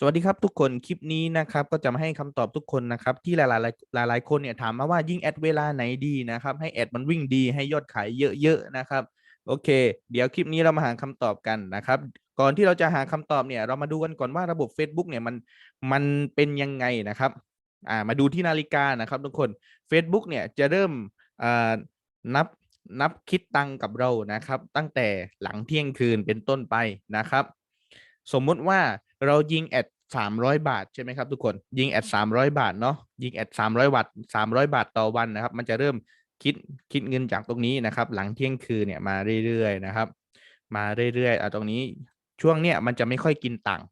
สวัสดีครับทุกคนคลิปนี้นะครับก็จะมาให้คำตอบทุกคนนะครับที่หลายๆหลายหลาย ๆ คนเนี่ยถามมาว่ายิ่งแอดเวลาไหนดีนะครับให้แอดมันวิ่งดีให้ยอดขายเยอะๆนะครับโอเค เดี๋ยวคลิปนี้เรามาหาคำตอบกันนะครับก่อนที่เราจะหาคำตอบเนี่ยเรามาดูกันก่อนว่าระบบ Facebook เนี่ยมันมันเป็นยังไงนะครับอ่ามาดูที่นาฬิกานะครับทุกคน Facebook เนี่ยจะเริ่มอ่านับนับคิดตังกับเรานะครับ ตั้งแต่หลังเที่ยงคืนเป็นต้นไปนะครับ สมมติว่า เรายิงแอดสามร้อยบาทใช่ไหมครับทุกคนยิงแอดสามร้อยบาทเนาะยิงแอดสามร้อยบาทสามร้อยบาทต่อวันนะครับ มันจะเริ่มคิดคิดเงินจากตรงนี้นะครับ หลังเที่ยงคืนเนี่ยมาเรื่อยๆนะครับ มาเรื่อยๆอะตรงนี้ช่วงเนี้ยมันจะไม่ค่อยกินตังค์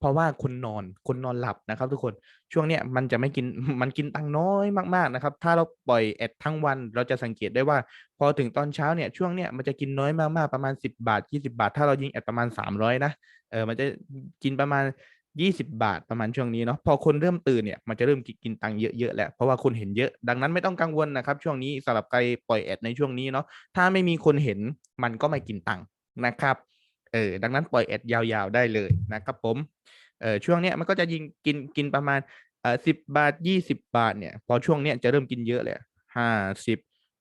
เพราะว่าคนนอนคนนอนหลับนะครับ ทุกคนช่วงเนี้ยมันจะไม่กินมันกินตังน้อยมากๆนะครับ ถ้าเราปล่อยแอดทั้งวันเราจะสังเกตได้ว่า พอถึงตอนเช้าเนี่ยช่วงเนี้ยมันจะกินน้อยมากๆประมาณ 10 บาท 20 บาท ถ้าเรายิงแอดประมาณ 300นะเออมันจะกินประมาณ 20 บาทประมาณช่วงนี้เนาะพอคนเริ่มตื่นเนี่ยมันจะเริ่มกินตังเยอะๆแหละเพราะว่าคนเห็นเยอะดังนั้นไม่ต้องกังวลนะครับ ช่วงนี้สำหรับใครปล่อยแอดในช่วงนี้เนาะถ้าไม่มีคนเห็นมันก็ไม่กินตังนะครับ เออดังนั้นปล่อยแอดยาวๆได้เลยนะครับผมเออช่วงเนี้ยมันก็จะยิงกินกินประมาณเอ่อสิบบาทยี่สิบาทเนี่ยพอช่วงเนี้ยจะเริ่มกินเยอะเลยห้าสิบ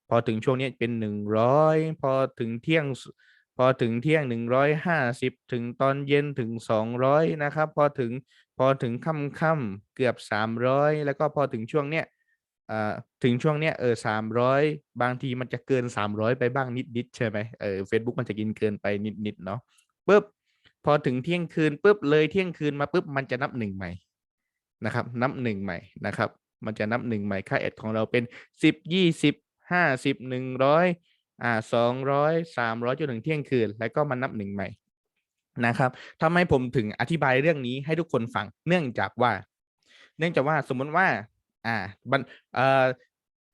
พอถึงช่วงเนี้ยเป็นหนึ่งร้อยพอถึงเที่ยงพอถึงเที่ยงหนึ่งร้อยห้าสิบถึงตอนเย็นถึงสองร้อยนะครับ พอถึงพอถึงค่ำค่ำๆเกือบสามร้อยแล้วก็พอถึงช่วงเนี้ย ถึงช่วงเนี้ยเออสามร้อยบางทีมันจะเกินสามร้อยไปบ้างนิดๆใช่ไหมเออเฟซบุ๊กมันจะกินเกินไปนิดๆเนาะปุ๊บพอถึงเที่ยงคืนปุ๊บเลยเที่ยงคืนมาปุ๊บมันจะนับหนึ่งใหม่นะครับ นับหนึ่งใหม่นะครับ มันจะนับหนึ่งใหม่ค่าแอดของเราเป็นสิบยี่สิบห้าสิบหนึ่งร้อยอ่าสองร้อยสามร้อยจนถึงเที่ยงคืน แล้วก็มานับหนึ่งใหม่นะครับทำไมผมถึงอธิบายเรื่องนี้ให้ทุกคนฟัง เนื่องจากว่า เนื่องจากว่าสมมติว่า อ่าบันเอ่อ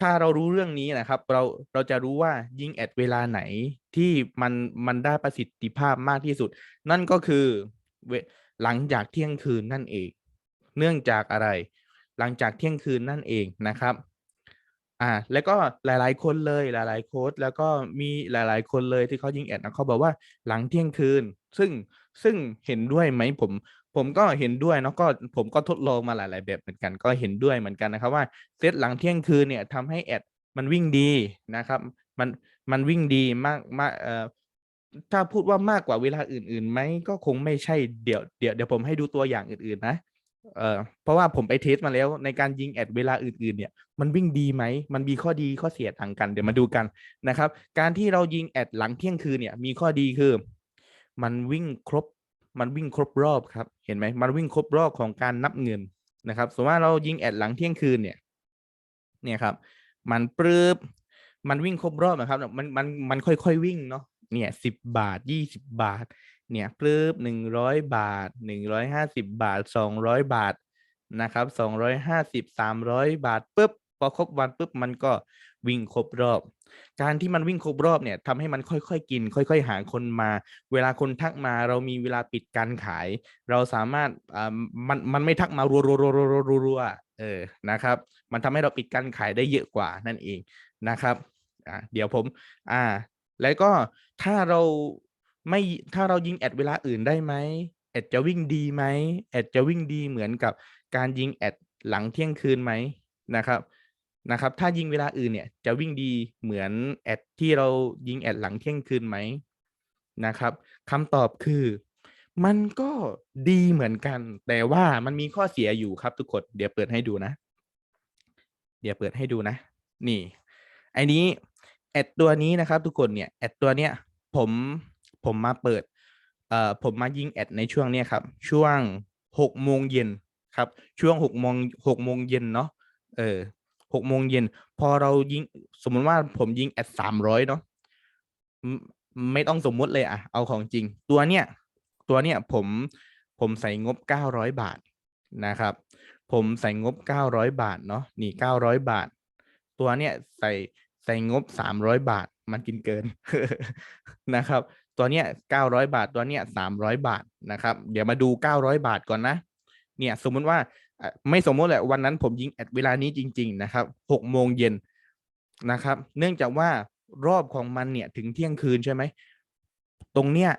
ถ้าเรารู้เรื่องนี้นะครับ เราเราจะรู้ว่ายิงแอดเวลาไหนที่มันมันได้ประสิทธิภาพมากที่สุด นั่นก็คือเวหลังจากเที่ยงคืนนั่นเอง เนื่องจากอะไร หลังจากเที่ยงคืนนั่นเองนะครับอ่าแล้วก็หลาย ๆ คนเลยหลาย ๆ โค้ดแล้วก็มีหลาย ๆ คนเลยที่เขายิงแอดนะเขาบอกว่าหลังเที่ยงคืน ซึ่งซึ่งเห็นด้วยไหมผม ผมก็เห็นด้วยเนาะก็ผมก็ทดลองมาหลาย ๆ แบบเหมือนกัน ก็เห็นด้วยเหมือนกันนะครับว่าเซตหลังเที่ยงคืนเนี่ยทำให้แอดมันวิ่งดีนะครับ มันมันวิ่งดีมากมากเอ่อถ้าพูดว่ามากกว่าเวลาอื่นๆไหมก็คงไม่ใช่เดี๋ยวเดี๋ยวเดี๋ยวผมให้ดูตัวอย่างอื่นๆนะเอ่อเพราะว่าผมไปเทสมาแล้วในการยิงแอดเวลาอื่นๆเนี่ยมันวิ่งดีไหมมันมีข้อดีข้อเสียต่างกันเดี๋ยวมาดูกันนะครับ การที่เรายิงแอดหลังเที่ยงคืนเนี่ยมีข้อดีคือ มันวิ่งครบ มันวิ่งครบรอบครับ เห็นไหมมันวิ่งครบรอบของการนับเงินนะครับ สมมติว่าเรายิงแอดหลังเที่ยงคืนเนี่ย เนี่ยครับ มันปรืบมันวิ่งครบรอบนะครับ มันมันมันค่อยๆวิ่งเนาะ เนี่ยสิบบาทยี่สิบบาท เนี่ยปลื้บหนึ่งร้อยบาทหนึ่งร้อยห้าสิบบาทสองร้อยบาทนะครับสองร้อยห้าสิบสามร้อยบาทปุ๊บพอครบวันปุ๊บมันก็ วิ่งครบรอบ การที่มันวิ่งครบรอบเนี่ยทำให้มันค่อยๆกิน ค่อย ๆ หาคนมา เวลาคนทักมาเรามีเวลาปิดการขาย เราสามารถอ่ามันมันไม่ทักมารัวๆๆๆๆๆเออนะครับ มันทำให้เราปิดการขายได้เยอะกว่านั่นเองนะครับอ่าเดี๋ยวผมอ่า แล้วก็ถ้าเราไม่ถ้าเรายิงแอดเวลาอื่นได้ไหมแอดจะวิ่งดีไหมแอดจะวิ่งดีเหมือนกับการยิงแอดหลังเที่ยงคืนไหมนะครับ นะครับ ถ้ายิงเวลาอื่นเนี่ย จะวิ่งดีเหมือนแอดที่เรายิงแอดหลังเที่ยงคืนไหมนะครับคำตอบคือ มันก็ดีเหมือนกัน แต่ว่ามันมีข้อเสียอยู่ครับทุกคน เดี๋ยวเปิดให้ดูนะ เดี๋ยวเปิดให้ดูนะ นี่ไอ้นี้แอดตัวนี้นะครับ ทุกคนเนี่ยแอดตัวเนี้ยผมผมมาเปิดเอ่อผมมายิงแอดในช่วงเนี้ยครับ ช่วงหกโมงเย็นครับ ช่วงหกโมงหกโมงเย็นเนาะเออ หกโมงเย็นพอเรายิงสมมติว่าผมยิงแอดสามร้อยเนาะไม่ต้องสมมุติเลยอะเอาของจริง ตัวเนี้ยตัวเนี้ยผมผมใส่งบเก้าร้อยบาทนะครับ ผมใส่งบเก้าร้อยบาทเนาะนี่เก้าร้อยบาท ตัวเนี้ยใส่ใส่งบสามร้อยบาทมันกินเกินนะครับ ตัวเนี้ยเก้าร้อยบาทตัวเนี้ยสามร้อยบาทนะครับ เดี๋ยวมาดูเก้าร้อยบาทก่อนนะ เนี่ยสมมุติว่า ไม่สมมติแหละวันนั้นผมยิงแอดเวลานี้จริง ๆ นะครับหกโมงเย็นนะครับ เนื่องจากว่ารอบของมันเนี่ยถึงเที่ยงคืนใช่ไหม ตรงเนี้ย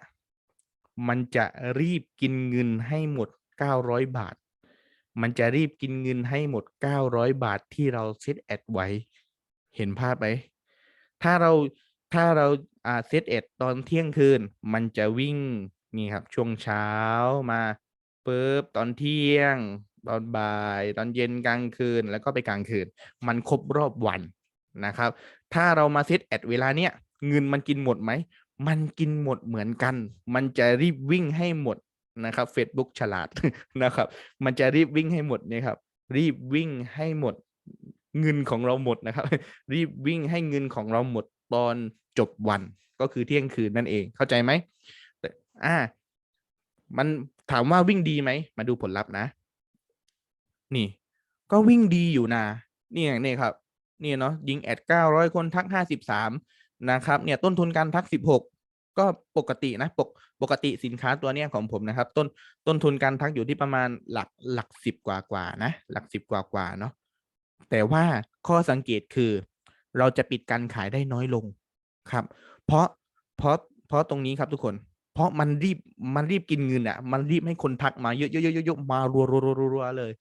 มันจะรีบกินเงินให้หมดเก้าร้อยบาท มันจะรีบกินเงินให้หมดเก้าร้อยบาทที่เราเซตแอดไว้ เห็นภาพไหม ถ้าเราถ้าเราอ่าเซตแอดตอนเที่ยงคืน มันจะวิ่งนี่ครับช่วงเช้ามาปุ๊บตอนเที่ยง ตอนบ่าย ตอนเย็นกลางคืนแล้วก็ไปกลางคืน มันครบรอบวันนะครับ ถ้าเรามาเซตแอดเวลาเนี้ยเงินมันกินหมดไหม มันกินหมดเหมือนกัน มันจะรีบวิ่งให้หมดนะครับ Facebook ฉลาดนะครับ มันจะรีบวิ่งให้หมดเนี่ยครับ รีบวิ่งให้หมดเงินของเราหมดนะครับ รีบวิ่งให้เงินของเราหมดตอนจบวันก็คือเที่ยงคืนนั่นเองเข้าใจไหมอ่า มันถามว่าวิ่งดีไหม มาดูผลลัพธ์นะ นี่ ก็วิ่งดีอยู่นะนี่อย่างนี่ครับนี่เนาะยิงแอดเก้าร้อยคนทักห้าสิบสามนะครับ เนี่ยต้นทุนการทักสิบหกก็ปกตินะปกปกติสินค้าตัวเนี้ยของผมนะครับ ต้นต้นทุนการทักอยู่ที่ประมาณหลักหลักสิบกว่ากว่านะ หลักสิบกว่ากว่าเนาะแต่ว่าข้อสังเกตคือ เราจะปิดการขายได้น้อยลงครับ เพราะเพราะเพราะตรงนี้ครับทุกคน เพราะมันรีบมันรีบกินเงินอะ มันรีบให้คนทักมาเยอะเยอะเยอะเยอะมารัวรัวรวัวเลย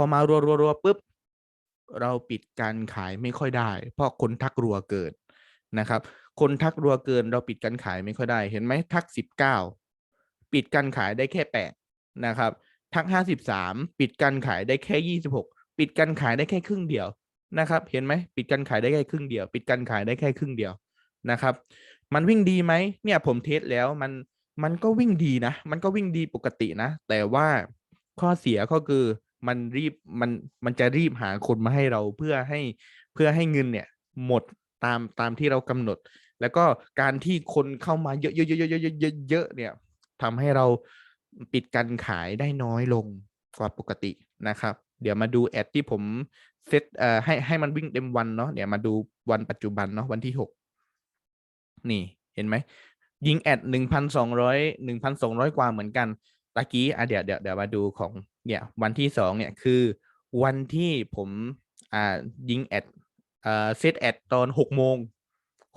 อมารัวรัวรัวปุ๊บเราปิดการขายไม่ค่อยได้ เพราะคนทักรัวเกินนะครับ คนทักรัวเกิน เราปิดการขายไม่ค่อยได้ เห็นไหมทักสิบเก้าปิดการขายได้แค่แปดนะครับ ทักห้าสิบสามปิดการขายได้แค่ยี่สิบหกปิดการขายได้แค่ครึ่งเดียวนะครับ เห็นไหมปิดการขายได้แค่ครึ่งเดียว ปิดการขายได้แค่ครึ่งเดียวนะครับ มันวิ่งดีไหมเนี่ยผมเทสแล้วมันมันก็วิ่งดีนะ มันก็วิ่งดีปกตินะ แต่ว่าข้อเสียก็คือ มันรีบมันมันจะรีบหาคนมาให้เราเพื่อให้เพื่อให้เงินเนี่ยหมดตามตามที่เรากำหนด แล้วก็การที่คนเข้ามาเยอะๆๆๆๆๆๆเนี่ยทำให้เราปิดการขายได้น้อยลงกว่าปกตินะครับ เดี๋ยวมาดูแอดที่ผมเซตเอ่อให้ให้มันวิ่งเต็มวันเนาะเดี๋ยวมาดูวันปัจจุบันเนาะวันที่หกนี่เห็นไหมยิงแอดหนึ่งพันสองร้อยหนึ่งพันสองร้อยกว่าเหมือนกัน ตะกี้อะเดี๋ยวเดี๋ยวเดี๋ยวมาดูของเนี่ยวันที่สองเนี่ยคือวันที่ผมอ่ายิงแอดอ่าเซตแอดตอนหกโมง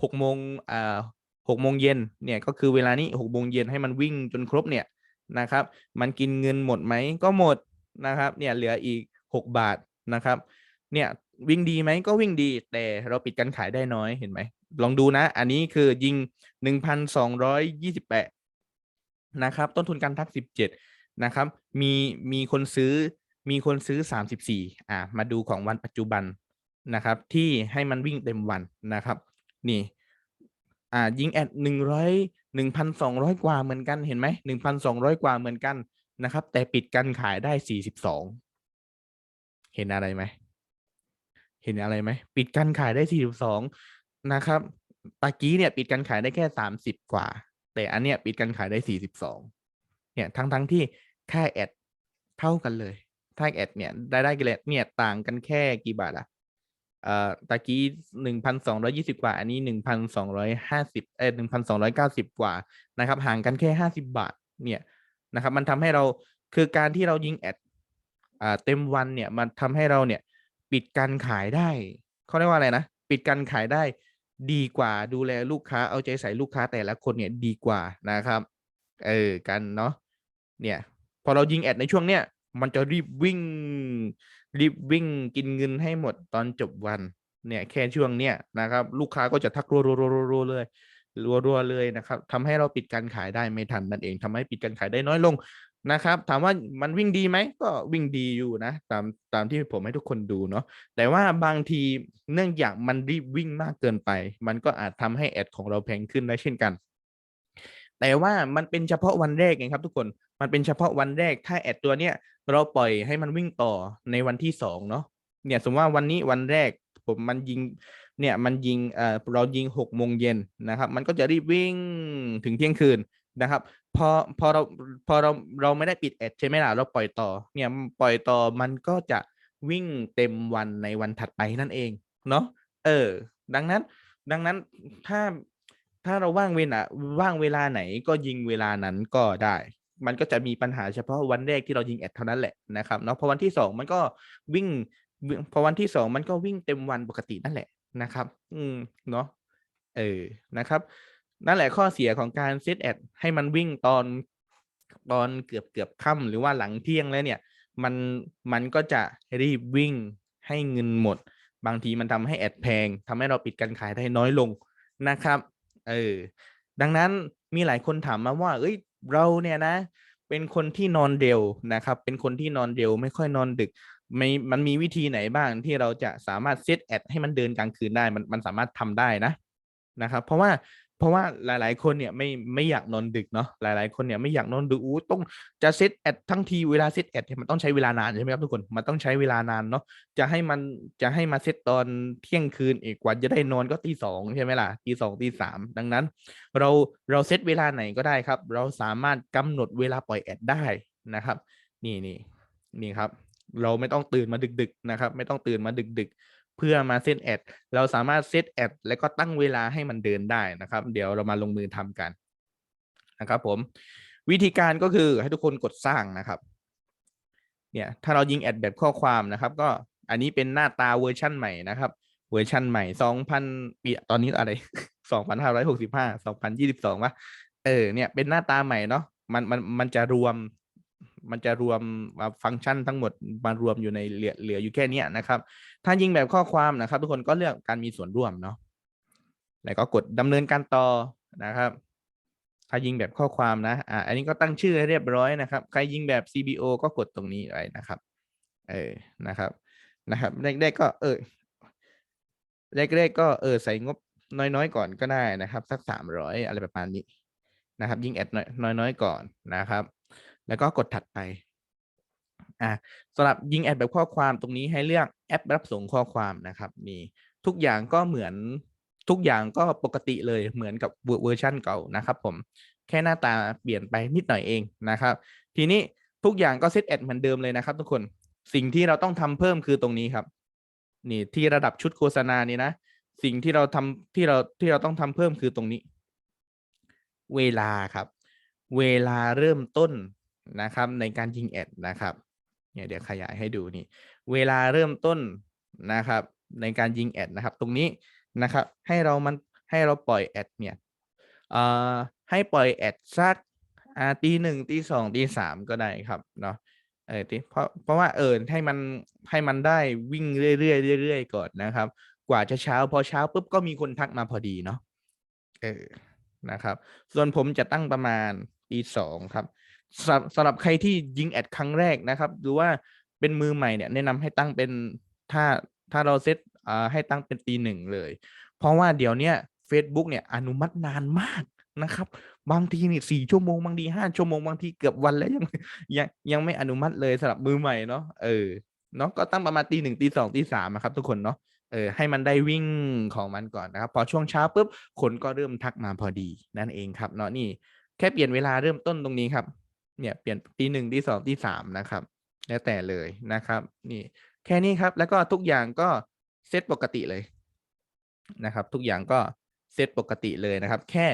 หกโมงอ่าหกโมงเย็นเนี่ยก็คือเวลานี้หกโมงเย็นให้มันวิ่งจนครบเนี่ยนะครับ มันกินเงินหมดไหมก็หมดนะครับ เนี่ยเหลืออีกหกบาทนะครับ เนี่ยวิ่งดีไหมก็วิ่งดี แต่เราปิดการขายได้น้อยเห็นไหมลองดูนะ อันนี้คือยิงหนึ่งพันสองร้อยยี่สิบแปด นะครับ ต้นทุนการทักสิบเจ็ดนะครับ มีมีคนซื้อมีคนซื้อสามสิบสี่อ่ามาดูของวันปัจจุบันนะครับ ที่ให้มันวิ่งเต็มวันนะครับ นี่อ่ายิงแอดหนึ่งร้อยหนึ่งพันสองร้อยกว่าเหมือนกันเห็นไหมหนึ่งพันสองร้อยกว่าเหมือนกันนะครับ แต่ปิดการขายได้สี่สิบสองเห็นอะไรไหมเห็นอะไรไหมปิดการขายได้42นะครับตะกี้เนี่ยปิดการขายได้แค่30กว่า แต่อันเนี้ยปิดการขายได้42เนี่ยทั้งทั้งที่ค่าแอดเท่ากันเลยค่าแอดเนี่ยได้ได้กันเลยเนี่ยต่างกันแค่กี่บาทอะเอ่อตะกี้1,220กว่า อันนี้1,250เอ้ย1,290กว่านะครับ ห่างกันแค่50บาทเนี่ยนะครับ มันทำให้เราคือการที่เรายิงแอดอ่าเต็มวันเนี่ยมันทำให้เราเนี่ยปิดการขายได้เขาเรียกว่าอะไรนะ ปิดการขายได้ ดีกว่าดูแลลูกค้าเอาใจใส่ลูกค้าแต่ละคนเนี่ยดีกว่านะครับ เออกันเนาะเนี่ย พอเรายิงแอดในช่วงเนี้ยมันจะรีบวิ่ง รีบวิ่งกินเงินให้หมดตอนจบวัน เนี่ยแค่ช่วงเนี้ยนะครับ ลูกค้าก็จะทักรัวๆๆๆเลยรัวๆเลยนะครับทำให้เราปิดการขายได้ไม่ทันนั่นเองทำให้ปิดการขายได้น้อยลง นะครับ ถามว่ามันวิ่งดีไหมก็วิ่งดีอยู่นะ ตามตามที่ผมให้ทุกคนดูเนาะแต่ว่าบางทีเนื่องจากมันรีบวิ่งมากเกินไป มันก็อาจทำให้แอดของเราแพงขึ้นได้เช่นกัน แต่ว่ามันเป็นเฉพาะวันแรกไงครับ ทุกคนมันเป็นเฉพาะวันแรกถ้าแอดตัวเนี้ยเราปล่อยให้มันวิ่งต่อในวันที่สองเนาะเนี่ยสมมติว่าวันนี้วันแรกผมมันยิงเนี่ยมันยิงเอ่อเรายิงหกโมงเย็นนะครับ มันก็จะรีบวิ่งถึงเที่ยงคืน นะครับพอพอเราพอเราเราไม่ได้ปิดแอดใช่ไหมล่ะเราปล่อยต่อเนี่ยปล่อยต่อมันก็จะวิ่งเต็มวันในวันถัดไปนั่นเองเนาะเออ ดังนั้น ดังนั้นถ้าถ้าเราว่างเวลาว่างเวลาไหนก็ยิงเวลานั้นก็ได้ มันก็จะมีปัญหาเฉพาะวันแรกที่เรายิงแอดเท่านั้นแหละนะครับเนาะพอวันที่สองมันก็วิ่งพอวันที่สองมันก็วิ่งเต็มวันปกตินั่นแหละนะครับ อืมเนาะเออนะครับ นั่นแหละข้อเสียของการเซตแอดให้มันวิ่งตอนตอนเกือบเกือบค่ำหรือว่าหลังเที่ยงแล้วเนี่ย มันมันก็จะรีบวิ่งให้เงินหมด บางทีมันทำให้แอดแพงทำให้เราปิดการขายได้น้อยลงนะครับเออดังนั้นมีหลายคนถามมาว่า เอ้ย เราเนี่ยนะ เป็นคนที่นอนเร็วนะครับ เป็นคนที่นอนเร็วไม่ค่อยนอนดึกไม่มันมีวิธีไหนบ้างที่เราจะสามารถเซตแอดให้มันเดินกลางคืนได้ มันมันสามารถทำได้นะนะครับ เพราะว่า เพราะว่าหลาย ๆ คนเนี่ยไม่ไม่อยากนอนดึกเนาะหลาย ๆ คนเนี่ยไม่อยากนอนดึกอู้ต้องจะเซตแอดทั้งทีเวลาเซตแอดเนี่ยมันต้องใช้เวลานานใช่ไหมครับทุกคนมันต้องใช้เวลานานเนาะจะให้มันจะให้มาเซตตอนเที่ยงคืนอีกกว่าจะได้นอนก็ตีสองใช่ไหมล่ะตีสองตีสามดังนั้น เราเราเซตเวลาไหนก็ได้ครับ เราสามารถกำหนดเวลาปล่อยแอดได้นะครับ นี่นี่นี่ครับ เราไม่ต้องตื่นมาดึก ๆ นะครับ ไม่ต้องตื่นมาดึก ๆ เพื่อมาเซตแอดเราสามารถเซตแอดแล้วก็ตั้งเวลาให้มันเดินได้นะครับ เดี๋ยวเรามาลงมือทำกันนะครับผมวิธีการก็คือให้ทุกคนกดสร้างนะครับเนี่ยถ้าเรายิงแอดแบบข้อความนะครับ ก็อันนี้เป็นหน้าตาเวอร์ชั่นใหม่นะครับ เวอร์ชั่นใหม่สองพันปีตอนนี้อะไรสองพันห้าร้อยหกสิบห้าสองพันยี่สิบสองวะเออเนี่ยเป็นหน้าตาใหม่เนาะมันมันมันจะรวม มันจะรวมฟังก์ชันทั้งหมดมารวมอยู่ในเหลือเหลืออยู่แค่นี้นะครับ ถ้ายิงแบบข้อความนะครับ ทุกคนก็เลือกการมีส่วนร่วมเนาะแล้วก็กดดำเนินการต่อนะครับ ถ้ายิงแบบข้อความนะอ่าอันนี้ก็ตั้งชื่อให้เรียบร้อยนะครับ ใครยิงแบบ CBO ก็กดตรงนี้ไว้นะครับ เออนะครับนะครับแรกๆก็เออแรกๆก็เออใส่งบน้อยๆก่อนก็ได้นะครับ สักสามร้อยอะไรประมาณนี้นะครับ ยิงแอดน้อยน้อยๆก่อนนะครับ แล้วก็กดถัดไปอะสำหรับยิงแอดแบบข้อความตรงนี้ให้เลือกแอปรับส่งข้อความนะครับนี่ทุกอย่างก็เหมือนทุกอย่างก็ปกติเลยเหมือนกับเวอร์ชันเก่านะครับผมแค่หน้าตาเปลี่ยนไปนิดหน่อยเองนะครับ ทีนี้ทุกอย่างก็เซตแอดเหมือนเดิมเลยนะครับทุกคนสิ่งที่เราต้องทำเพิ่มคือตรงนี้ครับ นี่ที่ระดับชุดโฆษณานี่นะ สิ่งที่เราทำที่เราที่เราต้องทำเพิ่มคือตรงนี้ เวลาครับ เวลาเริ่มต้น นะครับในการยิงแอดนะครับเนี่ยเดี๋ยวขยายให้ดูนี่เวลาเริ่มต้นนะครับในการยิงแอดนะครับตรงนี้นะครับให้เรามันให้เราปล่อยแอดเนี่ยเอ่อให้ปล่อยแอดสักตีหนึ่งตีสองตีสามก็ได้ครับเนาะเออที่เพราะเพราะว่าเออให้มันให้มันได้วิ่งเรื่อยๆเรื่อยๆก่อนนะครับ กว่าจะเช้าพอเช้าปุ๊บก็มีคนทักมาพอดีเนาะเออนะครับ ส่วนผมจะตั้งประมาณตีสองครับ สำหรับสำหรับใครที่ยิงแอดครั้งแรกนะครับ หรือว่าเป็นมือใหม่เนี่ยแนะนำให้ตั้งเป็นถ้าถ้าเราเซตอ่าให้ตั้งเป็นตีหนึ่งเลย เพราะว่าเดี๋ยวเนี้ย Facebook เนี่ยอนุมัตินานมากนะครับ บางทีนี่สี่ชั่วโมงบางทีห้าชั่วโมงบางทีเกือบวันแล้วยังยังยังไม่อนุมัติเลยสำหรับมือใหม่เนาะเออเนาะก็ตั้งประมาณตีหนึ่งตีสองตีสามนะครับทุกคนเนาะเออให้มันได้วิ่งของมันก่อนนะครับ พอช่วงเช้าปุ๊บคนก็เริ่มทักมาพอดีนั่นเองครับเนาะนี่แค่เปลี่ยนเวลาเริ่มต้นตรงนี้ครับ เนี่ยเปลี่ยนตีหนึ่งตีสองตีสามนะครับ แล้วแต่เลยนะครับ นี่แค่นี้ครับ แล้วก็ทุกอย่างก็เซตปกติเลยนะครับ ทุกอย่างก็เซตปกติเลยนะครับ แค่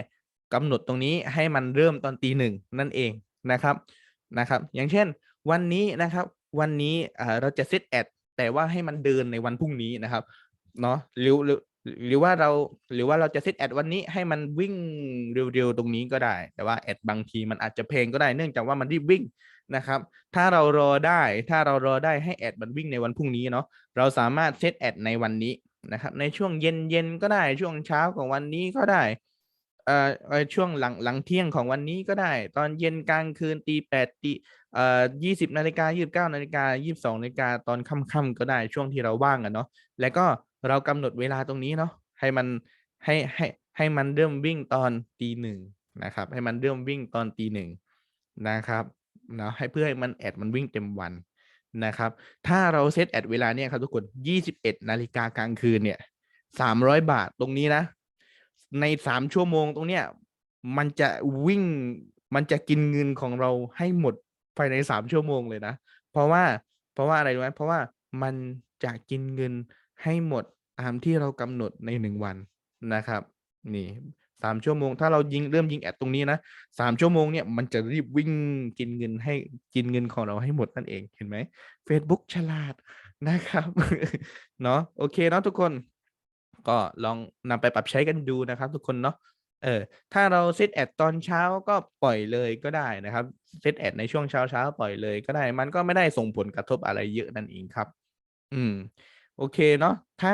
กำหนดตรงนี้ให้มันเริ่มตอนตีหนึ่งนั่นเองนะครับนะครับ อย่างเช่น วันนี้นะครับ วันนี้เราจะเซตแอดแต่ว่าให้มันเดินในวันพรุ่งนี้นะครับเนาะหรือ หรือว่าเราหรือว่าเราจะเซตแอดวันนี้ให้มันวิ่งเร็วๆตรงนี้ก็ได้ แต่ว่าแอดบางทีมันอาจจะเพลงก็ได้เนื่องจากว่ามันรีบวิ่งนะครับ ถ้าเรารอได้ถ้าเรารอได้ให้แอดมันวิ่งในวันพรุ่งนี้เนาะเราสามารถเซตแอดในวันนี้นะครับ ในช่วงเย็นเย็นก็ได้ช่วงเช้าของวันนี้ก็ได้เอ่อช่วงหลังหลังเที่ยงของวันนี้ก็ได้ ตอนเย็นกลางคืนตีแปดตีเอ่อยี่สิบนาฬิกายี่สิบเก้านาฬิกายี่สิบสองนาฬิกาตอนค่ำๆก็ได้ช่วงที่เราว่างกันเนาะแล้วก็ เรากำหนดเวลาตรงนี้เนาะให้มันให้ให้ให้มันเริ่มวิ่งตอนตีหนึ่งนะครับ ให้มันเริ่มวิ่งตอนตีหนึ่งนะครับเนาะให้เพื่อให้มันแอดมันวิ่งเต็มวันนะครับ ถ้าเราเซตแอดเวลาเนี่ยครับทุกคนยี่สิบเอ็ดนาฬิกากลางคืนเนี่ยสามร้อยบาทตรงนี้นะ ในสามชั่วโมงตรงเนี้ยมันจะวิ่งมันจะกินเงินของเราให้หมดภายในสามชั่วโมงเลยนะ เพราะว่าเพราะว่าอะไรรู้ไหมเพราะว่ามันจะกินเงิน ให้หมดตามที่เรากำหนดในหนึ่งวันนะครับ นี่สามชั่วโมง ถ้าเรายิงเริ่มยิงแอดตรงนี้นะสามชั่วโมงเนี่ยมันจะรีบวิ่งกินเงินให้กินเงินของเราให้หมดนั่นเองเห็นไหม Facebook ฉลาดนะครับเนาะโอเคเนาะทุกคน ก็ลองนำไปปรับใช้กันดูนะครับ ทุกคนเนาะเออถ้าเราเซตแอดตอนเช้าก็ปล่อยเลยก็ได้นะครับเซตแอดในช่วงเช้าเช้าปล่อยเลยก็ได้ มันก็ไม่ได้ส่งผลกระทบอะไรเยอะนั่นเองครับ อืม โอเคเนาะถ้า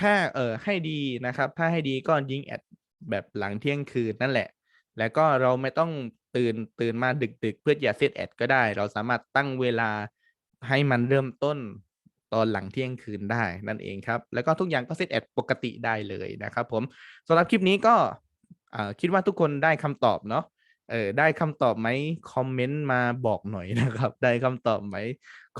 ถ้าเออให้ดีนะครับ ถ้าให้ดีก็ยิงแอดแบบหลังเที่ยงคืนนั่นแหละ แล้วก็เราไม่ต้องตื่นตื่นมาดึกๆ เพื่อจะเซตแอดก็ได้ เราสามารถตั้งเวลาให้มันเริ่มต้นตอนหลังเที่ยงคืนได้นั่นเองครับ แล้วก็ทุกอย่างก็เซตแอดปกติได้เลยนะครับผมสำหรับคลิปนี้ก็คิดว่าทุกคนได้คำตอบเนาะเออได้คำตอบไหมคอมเมนต์มาบอกหน่อยนะครับ ได้คำตอบไหม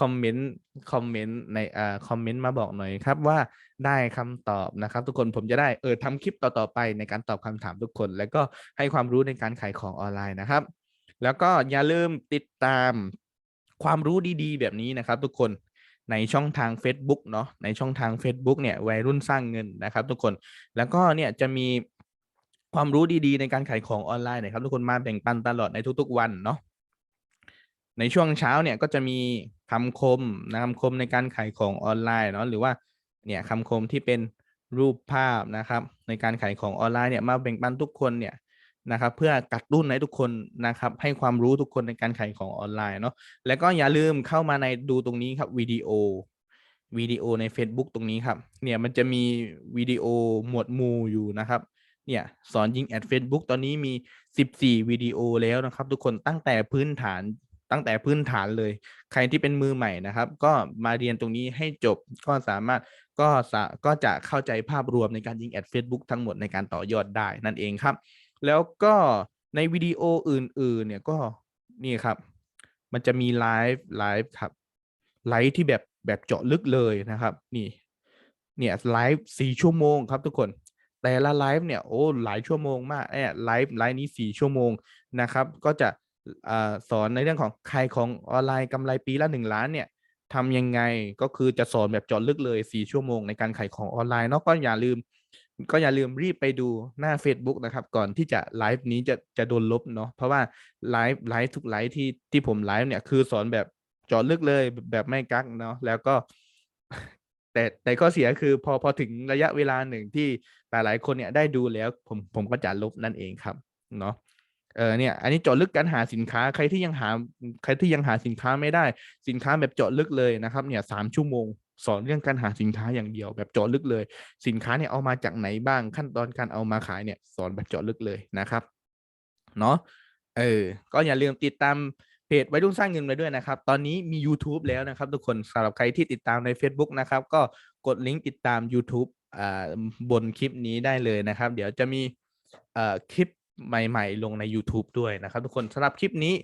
คอมเมนต์คอมเมนต์ในอ่าคอมเมนต์มาบอกหน่อยครับว่าได้คำตอบนะครับ ทุกคนผมจะได้เออทำคลิปต่อๆไปในการตอบคำถามทุกคน แล้วก็ให้ความรู้ในการขายของออนไลน์นะครับ แล้วก็อย่าลืมติดตามความรู้ดีๆ แบบนี้นะครับ ทุกคนในช่องทาง Facebook เนาะในช่องทาง Facebook เนี่ยวัยรุ่นสร้างเงินนะครับ ทุกคนแล้วก็เนี่ยจะมีความรู้ดีๆ ในการขายของออนไลน์นะครับ ทุกคนมาแบ่งปันตลอดในทุกๆวันเนาะ ในช่วงเช้าเนี่ยก็จะมีคำคมนะคำคมในการขายของออนไลน์เนาะหรือว่าเนี่ยคำคมที่เป็นรูปภาพนะครับ ในการขายของออนไลน์เนี่ยมาแบ่งปันทุกคนเนี่ยนะครับเพื่อกระตุ้นให้ทุกคนนะครับให้ความรู้ทุกคนในการขายของออนไลน์เนาะแล้วก็อย่าลืมเข้ามาในดูตรงนี้ครับวิดีโอวิดีโอใน Facebook ตรงนี้ครับเนี่ยมันจะมีวิดีโอหมวดหมู่อยู่นะครับเนี่ยสอนยิงแอด Facebook ตอนนี้มี 14วิดีโอแล้วนะครับ ทุกคนตั้งแต่พื้นฐาน ตั้งแต่พื้นฐานเลย ใครที่เป็นมือใหม่นะครับ ก็มาเรียนตรงนี้ให้จบก็สามารถก็สาก็จะเข้าใจภาพรวมในการยิงแอด Facebook ทั้งหมดในการต่อยอดได้นั่นเองครับ แล้วก็ในวิดีโออื่นๆ เนี่ยก็นี่ครับ มันจะมีไลฟ์ไลฟ์ครับไลฟ์ที่แบบแบบเจาะลึกเลยนะครับ นี่ เนี่ยไลฟ์สี่ชั่วโมงครับทุกคนแต่ละไลฟ์เนี่ยโอ้หลายชั่วโมงมากเนี่ยไลฟ์ไลฟ์นี้สี่ชั่วโมงนะครับ ก็จะ สอนในเรื่องของขายของออนไลน์กำไรปีละหนึ่งล้านเนี่ยทำยังไงก็คือจะสอนแบบเจาะลึกเลยสี่ชั่วโมงในการขายของออนไลน์เนาะก็อย่าลืม ก็อย่าลืมรีบไปดูหน้า Facebook นะครับ ก่อนที่จะไลฟ์นี้จะจะโดนลบเนาะเพราะว่าไลฟ์ไลฟ์ทุกไลฟ์ที่ที่ผมไลฟ์เนี่ยคือสอนแบบเจาะลึกเลยแบบไม่กักเนาะแล้วก็ แต่แต่ข้อเสียคือพอพอถึงระยะเวลาหนึ่งที่หลายๆ คนเนี่ยได้ดูแล้วผมผมก็จะลบนั่นเองครับเนาะ เออเนี่ย อันนี้เจาะลึกการหาสินค้าใครที่ยังหาใครที่ยังหาสินค้าไม่ได้ สินค้าแบบเจาะลึกเลยนะครับ เนี่ยสามชั่วโมงสอนเรื่องการหาสินค้าอย่างเดียวแบบเจาะลึกเลย สินค้าเนี่ยเอามาจากไหนบ้างขั้นตอนการเอามาขายเนี่ยสอนแบบเจาะลึกเลยนะครับเนาะเออ ก็อย่าลืมติดตามเพจไว้รุ่นสร้างเงินไว้ด้วยนะครับ ตอนนี้มี YouTube แล้วนะครับ ทุกคนสำหรับใครที่ติดตามใน Facebook นะครับ ก็กดลิงก์ติดตาม YouTube อ่าบนคลิปนี้ได้เลยนะครับ เดี๋ยวจะมีเอ่อคลิป ใหม่ ๆ ลงใน YouTube ด้วยนะครับ ทุกคนสำหรับคลิปนี้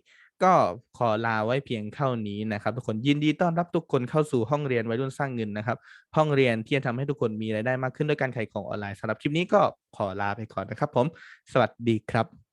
ก็ขอลาไว้เพียงเท่านี้นะครับ ทุกคนยินดีต้อนรับทุกคนเข้าสู่ห้องเรียนวัยรุ่นสร้างเงินนะครับ ห้องเรียนที่จะทำให้ทุกคนมีรายได้มากขึ้นด้วยการขายของออนไลน์สำหรับคลิปนี้ก็ขอลาไปก่อนนะครับ ผม สวัสดีครับ